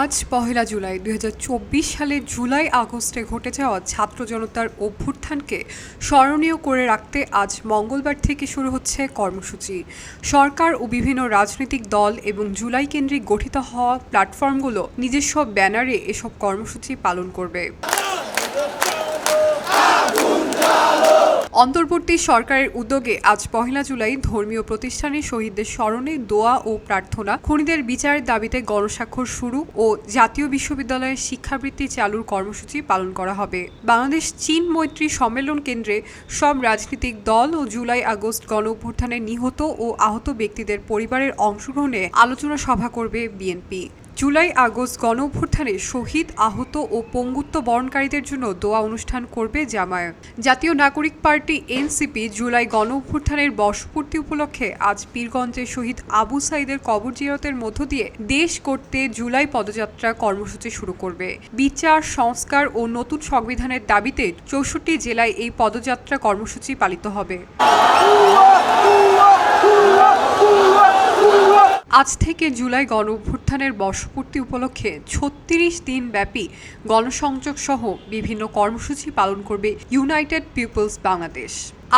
আজ পহেলা জুলাই দুই সালের জুলাই আগস্টে ঘটে যাওয়া ছাত্র জনতার অভ্যুত্থানকে স্মরণীয় করে রাখতে আজ মঙ্গলবার থেকে শুরু হচ্ছে কর্মসূচি। সরকার ও বিভিন্ন রাজনৈতিক দল এবং জুলাই কেন্দ্রিক গঠিত হওয়া প্ল্যাটফর্মগুলো নিজস্ব ব্যানারে এসব কর্মসূচি পালন করবে। অন্তর্বর্তী সরকারের উদ্যোগে আজ পহেলা জুলাই ধর্মীয় প্রতিষ্ঠানে শহীদদের স্মরণে দোয়া ও প্রার্থনা, খুনিদের বিচারের দাবিতে গণস্বাক্ষর শুরু ও জাতীয় বিশ্ববিদ্যালয়ের শিক্ষাবৃত্তি চালুর কর্মসূচি পালন করা হবে। বাংলাদেশ চীন মৈত্রী সম্মেলন কেন্দ্রে সব রাজনৈতিক দল ও জুলাই আগস্ট গণ অভ্যুত্থানে নিহত ও আহত ব্যক্তিদের পরিবারের অংশগ্রহণে আলোচনা সভা করবে বিএনপি। জুলাই আগস্ট গণ অভ্যুত্থানে শহীদ, আহত ও পঙ্গুত্ব বরণকারীদের জন্য দোয়া অনুষ্ঠান করবে জামায়াত। জাতীয় নাগরিক পার্টি এনসিপি জুলাই গণ অভ্যুত্থানের বর্ষপূর্তি উপলক্ষে আজ পীরগঞ্জে শহীদ আবু সাইদের কবর জিয়ারতের মধ্য দিয়ে দেশ করতে জুলাই পদযাত্রা কর্মসূচি শুরু করবে। বিচার, সংস্কার ও নতুন সংবিধানের দাবিতে চৌষট্টি জেলায় এই পদযাত্রা কর্মসূচি পালিত হবে। আজ থেকে জুলাই গণ অভ্যুত্থানের বর্ষপূর্তি উপলক্ষে ছত্রিশ দিন ব্যাপী গণসংযোগ সহ বিভিন্ন কর্মসূচি পালন করবে ইউনাইটেড পিপলস বাংলাদেশ।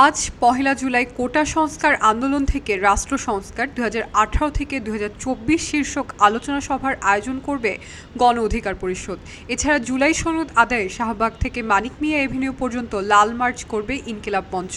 আজ পহেলা জুলাই কোটা সংস্কার আন্দোলন থেকে রাষ্ট্র সংস্কার দু হাজার আঠারো থেকে দু হাজার চব্বিশ শীর্ষক আলোচনা সভার আয়োজন করবে গণ অধিকার পরিষদ। এছাড়া জুলাই সনদ আদায়ে শাহবাগ থেকে মানিক মিয়া এভিনিউ পর্যন্ত লাল মার্চ করবে ইনকিলাব মঞ্চ।